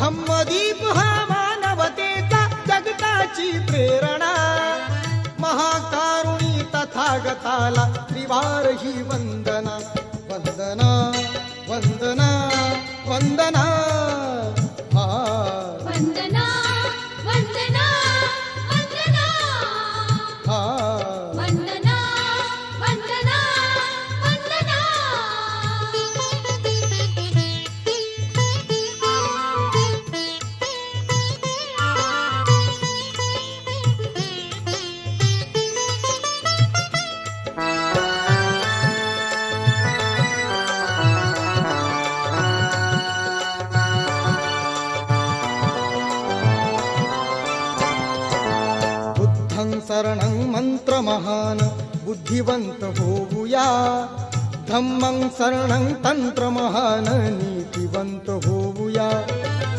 धम्मदीप हा मानवतेचा जगताची प्रेरणा. महाकारुणी तथागताला त्रिवार ही वंदना. वंदना वंदना वंदना. हा. वंदना वंदना. मन्त्रमहान् बुद्धिवन्त होऊया धम्मं शरणं तन्त्रमहान् नीतिवन्त